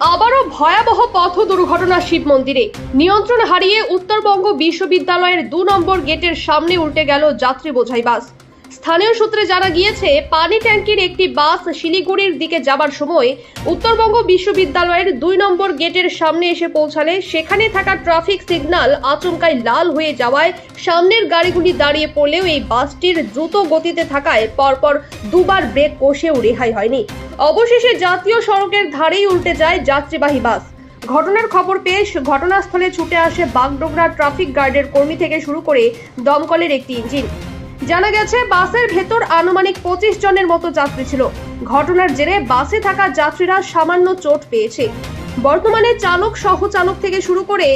আবারও ভয়াবহ পথ দুর্ঘটনা শিব মন্দিরে। নিয়ন্ত্রণ হারিয়ে উত্তরবঙ্গ বিশ্ববিদ্যালয়ের দু নম্বর গেটের সামনে উল্টে গেল যাত্রী বোঝাই বাস। স্থানীয় সূত্রে জানা গিয়েছে, পানি ট্যাঙ্কির একটি বাস শিলিগুড়ির দিকে যাবার সময় উত্তরবঙ্গ বিশ্ববিদ্যালয়ের দুই নম্বর গেটের সামনে এসে পৌঁছালে সেখানে থাকা ট্রাফিক সিগন্যাল আচমকায় লাল হয়ে যাওয়ায় সামনের গাড়িগুলি দাঁড়িয়ে পড়লেও এই বাসটির দ্রুত গতিতে থাকায় পরপর দুবার ব্রেক কষেও রেহাই হয়নি। অবশেষে জাতীয় সড়কের ধারেই উল্টে যায় যাত্রীবাহী বাস। ঘটনার খবর পেয়ে ঘটনাস্থলে ছুটে আসে বাগডোগরা ট্রাফিক গার্ডের কর্মী থেকে শুরু করে দমকলের একটি ইঞ্জিন। জানা গেছে, বাসের ভেতর আনুমানিক পঁচিশ জনের মতো যাত্রী ছিল। ঘটনার জেরে বাসে থাকা যাত্রীরা সামান্য চোট পেয়েছে। বর্তমানে চালক সহ চালক থেকে শুরু করে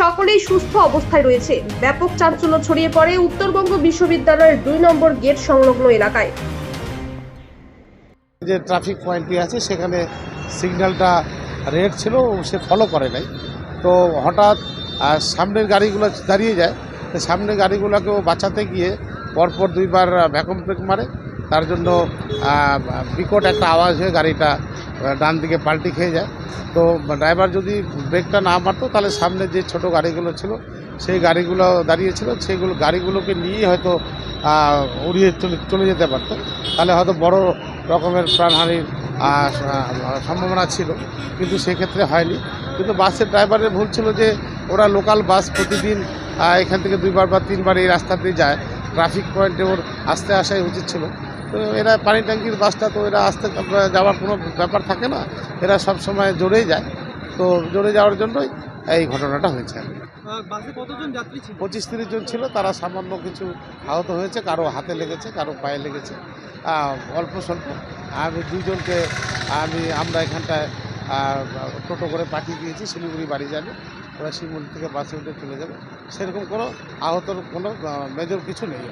সকলেই সুস্থ অবস্থায় রয়েছে। ব্যাপক চাঞ্চল্য ছড়িয়ে পড়ে উত্তরবঙ্গ বিশ্ববিদ্যালয়ের দুই নম্বর গেট সংলগ্ন এলাকায়। যে ট্রাফিক পয়েন্টটি আছে, সেখানে সিগন্যালটা রেড ছিল, সে ফলো করে নাই। তো হঠাৎ সামনের গাড়িগুলো দাঁড়িয়ে যায়। সামনের গাড়িগুলোকেও বাঁচাতে গিয়ে পরপর দুইবার ভ্যাকুম ব্রেক মারে। তার জন্য বিকট একটা আওয়াজ হয়ে গাড়িটা ডান দিকে পাল্টি খেয়ে যায়। তো, ড্রাইভার যদি ব্রেকটা না মারতো, তাহলে সামনে যে ছোট গাড়িগুলো ছিল, সেই গাড়িগুলো দাঁড়িয়েছিল সেগুলো, গাড়িগুলোকে নিয়ে হয়তো উড়িয়ে চলে চলে যেতে পারতো। তাহলে হয়তো বড় রকমের প্রাণহানির সম্ভাবনা ছিল। কিন্তু সেক্ষেত্রে হয়নি। কিন্তু বাসের ড্রাইভারের ভুল ছিল যে, ওরা লোকাল বাস প্রতিদিন এখান থেকে দুইবার বা তিনবার এই রাস্তা দিয়ে যায়। ট্রাফিক পয়েন্টে ওর আসতে আসাই উচিত ছিল। তো এরা পানি ট্যাঙ্কির বাসটা তো এরা আসতে যাওয়ার কোনো ব্যাপার থাকে না। এরা সব সময় জোরেই যায়। তো জোরে যাওয়ার জন্যই এই ঘটনাটা হয়েছে। আহ, কতজন যাত্রী ছিল? পঁচিশ তিরিশ জন ছিল। তারা সামান্য কিছু আহত হয়েছে। কারও হাতে লেগেছে কারও পায়ে লেগেছে। অল্প স্বল্প। আমি দুইজনকে আমি আমরা এখানটায় টোটো করে পাঠিয়ে দিয়েছি, শিলিগুড়ি বাড়ি যাবে। ওরা শিলিগুড়ি থেকে বাসে উঠে চলে যাবে। সেরকম কোনো আহতর কোনো মেজর কিছু নেই।